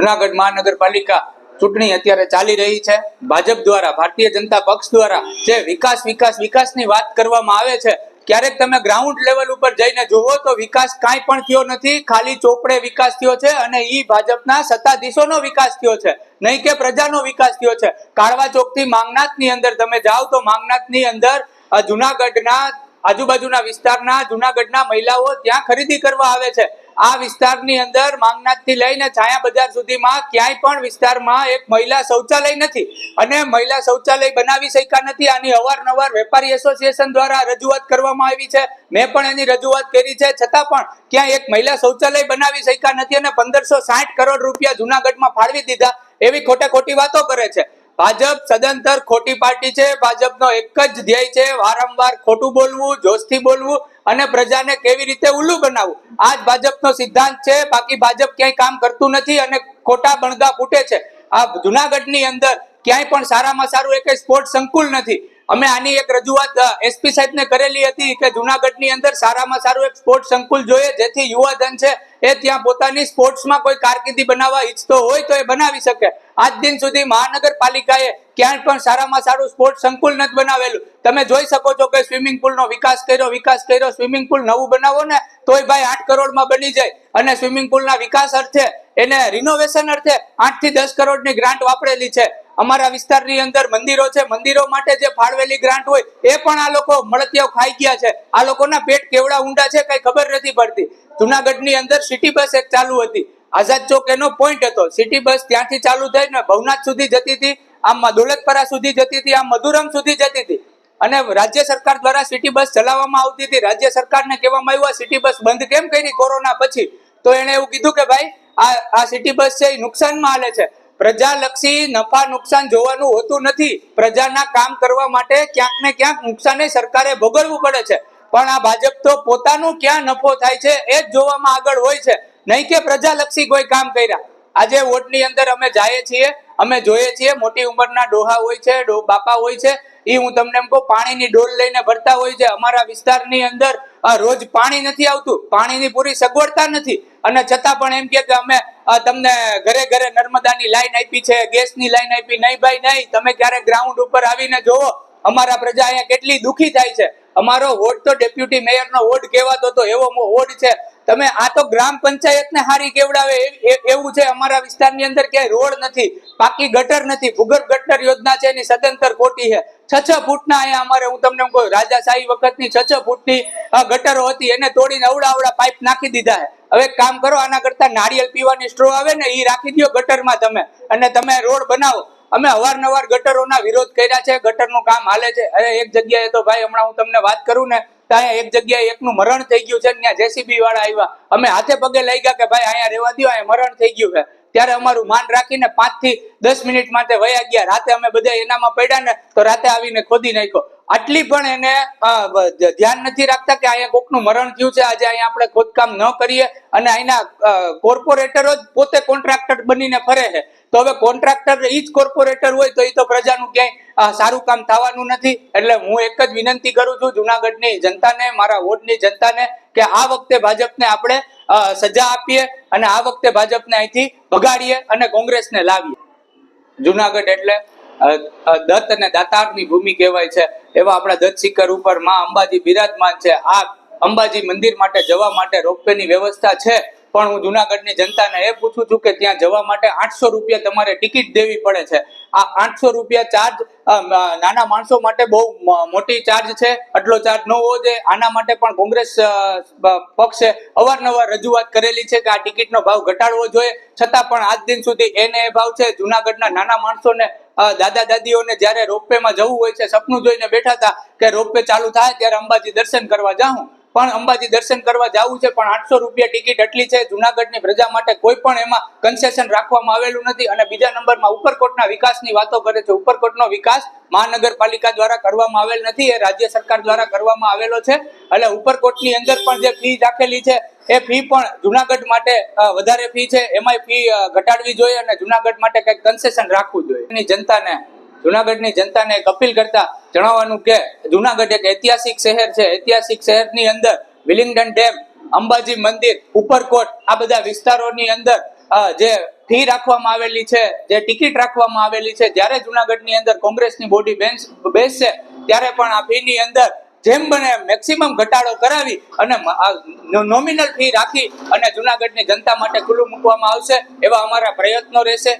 જુનાગઢ મહાનગરપાલિકા ચૂંટણી અત્યારે ચાલી રહી છે. ભાજપ દ્વારા, ભારતીય જનતા પક્ષ દ્વારા જે વિકાસ વિકાસ, વિકાસની વાત કરવામાં આવે છે, ક્યારેક તમે ગ્રાઉન્ડ લેવલ ઉપર જઈને જુઓ તો વિકાસ કાંઈ પણ થયો નથી. ખાલી ચોપડે વિકાસ થયો છે અને ઈ ભાજપના સત્તાધીશોનો વિકાસ થયો છે, નહીં કે પ્રજાનો વિકાસ થયો છે. કાળવા ચોકથી માંગનાથની અંદર તમે જાઓ તો માંગનાથની અંદર જુનાગઢના આજુબાજુના વિસ્તારના જુનાગઢના મહિલાઓ ત્યાં ખરીદી કરવા આવે છે. આ વિસ્તારની અંદર માંગનાથથી લઈને છાયા બજાર સુધીમાં ક્યાંય પણ વિસ્તારમાં એક મહિલા શૌચાલય નથી અને મહિલા શૌચાલય બનાવી શક્યા નથી. આની અવારનવાર વેપારી એસોસિએશન દ્વારા રજૂઆત કરવામાં આવી છે. મેં પણ એની રજૂઆત કરી છે. છતાં પણ ક્યાંય એક મહિલા શૌચાલય બનાવી શક્યા નથી અને પંદરસો કરોડ રૂપિયા જુનાગઢમાં ફાળવી દીધા એવી ખોટે ખોટી વાતો કરે છે. ભાજપ સદંતર ખોટી પાર્ટી છે. ભાજપનો એક જ ધ્યેય છે વારંવાર ખોટું બોલવું, જોશથી બોલવું અને પ્રજાને કેવી રીતે ઉલ્લુ બનાવવું. આ જ ભાજપનો સિદ્ધાંત છે. બાકી ભાજપ ક્યાંય કામ કરતું નથી અને ખોટા બણગા ફૂટે છે. આ જુનાગઢની અંદર ક્યાંય પણ સારામાં સારું એક સ્પોર્ટ સંકુલ નથી. અમે આની એક રજૂઆત એસપી સાહેબને કરેલી હતી કે જુનાગઢની અંદર સારામાં સારું એક સ્પોર્ટ સંકુલ જોઈએ, જેથી યુવાધન છે એ ત્યાં પોતાની સ્પોર્ટ્સમાં કોઈ કારકિર્દી બનાવવા ઈચ્છતો હોય તો એ બનાવી શકે. આજ દિન સુધી મહાનગરપાલિકાએ ક્યાંય પણ સારામાં સારું સ્પોર્ટ સંકુલ નથી બનાવેલું. તમે જોઈ શકો છો કે સ્વિમિંગ પુલનો વિકાસ કર્યો વિકાસ કર્યો, સ્વિમિંગ પુલ નવું બનાવો ને, તોય ભાઈ આઠ કરોડમાં બની જાય. અને સ્વિમિંગ પુલના વિકાસ અર્થે, એને રિનોવેશન અર્થે આઠથી દસ કરોડની ગ્રાન્ટ વાપરેલી છે. અમારા વિસ્તારની અંદર મંદિરો છે, મંદિરો માટે જે ફાળવેલી ગ્રાન્ટ હોય એ પણ આ લોકો મળતિયાઓ ખાઈ ગયા છે. આ લોકોના પેટ કેવડા ઊંડા છે કઈ ખબર નથી પડતી. જુનાગઢની અંદર સિટી બસ એક ચાલુ હતી. આઝાદ ચોક એનો પોઈન્ટ હતો. સિટી બસ ત્યાંથી ચાલુ થઈને ભવનાથ સુધી જતી હતી, આમ દોલતપરા સુધી જતી હતી, આમ મધુરમ સુધી જતી હતી. અને રાજ્ય સરકાર દ્વારા સિટી બસ ચલાવવામાં આવતી હતી. રાજ્ય સરકારને કહેવામાં આવ્યું, આ સિટી બસ બંધ કેમ કરી કોરોના પછી? તો એણે એવું કીધું કે ભાઈ, આ આ સિટી બસ છે એ નુકસાનમાં હાલે છે. પ્રજાલક્ષી નફા નુકસાન જોવાનું હોતું નથી. પ્રજાના કામ કરવા માટે ક્યાંક ને ક્યાંક નુકસાને સરકારે ભોગવવું પડે છે. પણ આ ભાજપ તો પોતાનું ક્યાં નફો થાય છે એ જ જોવામાં આગળ હોય છે. નહીં કે પ્રજાલક્ષી કોઈ કામ કર્યા. આજે વોટની અંદર અમે જઈએ છીએ, અમે જોઈએ છીએ, મોટી ઉંમરના ડોહા હોય છે બાપા હોય છે એ હું તમને એમ કહું, પાણીની ડોલ લઈને ભરતા હોય છે. અમારા વિસ્તારની અંદર રોજ પાણી નથી આવતું. પાણીની પૂરી સગવડતા નથી. અને છતાં પણ એમ કે અમે તમને ઘરે ઘરે નર્મદાની લાઈન આપી છે, ગેસની લાઈન આપી. નહીં ભાઈ, નહીં. તમે ક્યારે ગ્રાઉન્ડ ઉપર આવીને જોવો અમારા પ્રજા અહીંયા કેટલી દુખી થાય છે. અમારો વોર્ડ તો ડેપ્યુટી મેયરનો વોર્ડ કહેવાતો હતો એવો વોર્ડ છે. તમે આ તો ગ્રામ પંચાયતને હારી કેવડાવે એવું છે અમારા વિસ્તારની અંદર ક્યાંય રોડ નથી, પાકી ગટર નથી, ભૂગર્ભ ગટર યોજના છે, એની સદંતર ખોટી છે. છ છ ફૂટના અહીંયા અમારે, હું તમને કહું રાજાશાહી વખતની છ છ ફૂટની ગટરો હતી, એને તોડીને અવડા અવડા પાઇપ નાખી દીધા છે. હવે કામ કરો, આના કરતા નારિયેલ પીવાની સ્ટ્રો આવે ને એ રાખી દો ગટરમાં તમે. અને તમે રોડ બનાવો. અમે અવારનવાર ગટરોના વિરોધ કર્યા છે, ગટરનું કામ હાલે છે. અરે, એક જગ્યાએ તો ભાઈ, હમણાં હું તમને વાત કરું ને ત્યાં એક જગ્યાએ એકનું મરણ થઈ ગયું છે ત્યાં જેસીબી વાળા આવ્યા. અમે હાથે પગે લઈ ગયા કે ભાઈ, અહીંયા રહેવા દો અહીંયા મરણ થઈ ગયું છે. ત્યારે અમારું માન રાખીને પાંચથી દસ મિનિટ માટે વયા ગયા. રાતે અમે બધા એનામાં પડ્યા ને, તો રાતે આવીને ખોદી નાખ્યો. આટલી પણ એને ધ્યાન નથી રાખતા કે અહીંયા કોકનું મરણ થયું છે, આજે અહીંયા આપણે ખોદકામ ન કરીએ અને અહીંના કોર્પોરેટરો જ પોતે કોન્ટ્રાક્ટર બનીને ફરે છે. તો હવે કોન્ટ્રાક્ટર એ જ કોર્પોરેટર હોય તો એ તો પ્રજાનું ક્યાંય સારું કામ થવાનું નથી. એટલે હું એક જ વિનંતી કરું છું જુનાગઢની જનતાને, મારા વોર્ડની જનતાને, કે આ વખતે ભાજપને આપણે સજા આપીએ અને આ વખતે ભાજપને અહીંથી ભગાડીએ અને કોંગ્રેસને લાવીએ. જુનાગઢ એટલે દત્ત અને દાતારની ભૂમિ કહેવાય છે. એવા આપણા દત્ત શિખર ઉપરમાં અંબાજી બિરાજમાન છે. આ અંબાજી મંદિર માટે જવા માટે રોપવે ની વ્યવસ્થા છે. પણ હું જુનાગઢની જનતાને એ પૂછું છું કે ત્યાં જવા માટે આઠસો રૂપિયા તમારે ટિકિટ દેવી પડે છે. આ આઠસો રૂપિયા ચાર્જ નાના માણસો માટે બહુ મોટી ચાર્જ છે. આટલો ચાર્જ ન હોવો જોઈએ. આના માટે પણ કોંગ્રેસ પક્ષે અવારનવાર રજૂઆત કરેલી છે કે આ ટિકિટનો ભાવ ઘટાડવો જોઈએ. છતાં પણ આજ દિન સુધી એને એ ભાવ છે. જુનાગઢના નાના માણસોને દાદા દાદીઓને જ્યારે રોપવેમાં જવું હોય છે, સપનું જોઈને બેઠા હતા કે રોપવે ચાલુ થાય ત્યારે અંબાજી દર્શન કરવા જાઉં. પણ અંબાજી દર્શન કરવા જવું છે, પણ આઠસો રૂપિયા ટિકિટ એટલી છે. જુનાગઢની પ્રજા માટે કોઈ પણ એમાં કન્સેશન રાખવામાં આવેલું નથી અને બીજા નંબરમાં ઉપરકોટના વિકાસની વાતો કરે છે. ઉપરકોટનો વિકાસ મહાનગરપાલિકા દ્વારા કરવામાં આવેલ નથી, એ રાજ્ય સરકાર દ્વારા કરવામાં આવેલો છે. એટલે ઉપરકોટની અંદર પણ જે ફી રાખેલી છે, એ ફી પણ જુનાગઢ માટે વધારે ફી છે. એમાંય ફી ઘટાડવી જોઈએ અને જુનાગઢ માટે કંઈક કન્સેશન રાખવું જોઈએ. એની જનતાને જુનાગઢની જનતાને અપીલ કરતા જણાવવાનું કે જુનાગઢ એક ઐતિહાસિક શહેર છે. ઐતિહાસિક શહેરની અંદર વિલિંગડન ડેમ, અંબાજી મંદિર, ઉપરકોટ, આ બધા વિસ્તારોની અંદર જે ફી રાખવામાં આવેલી છે, જે ટિકિટ રાખવામાં આવેલી છે, જ્યારે જુનાગઢની અંદર કોંગ્રેસની બોડી બેન્ચ બેસશે, ત્યારે પણ આ ફીની અંદર જેમ બને મેક્સિમમ ઘટાડો કરાવી અને નોમિનલ ફી રાખી અને જુનાગઢની જનતા માટે ખુલ્લું મૂકવામાં આવશે એવા અમારા પ્રયત્નો રહેશે.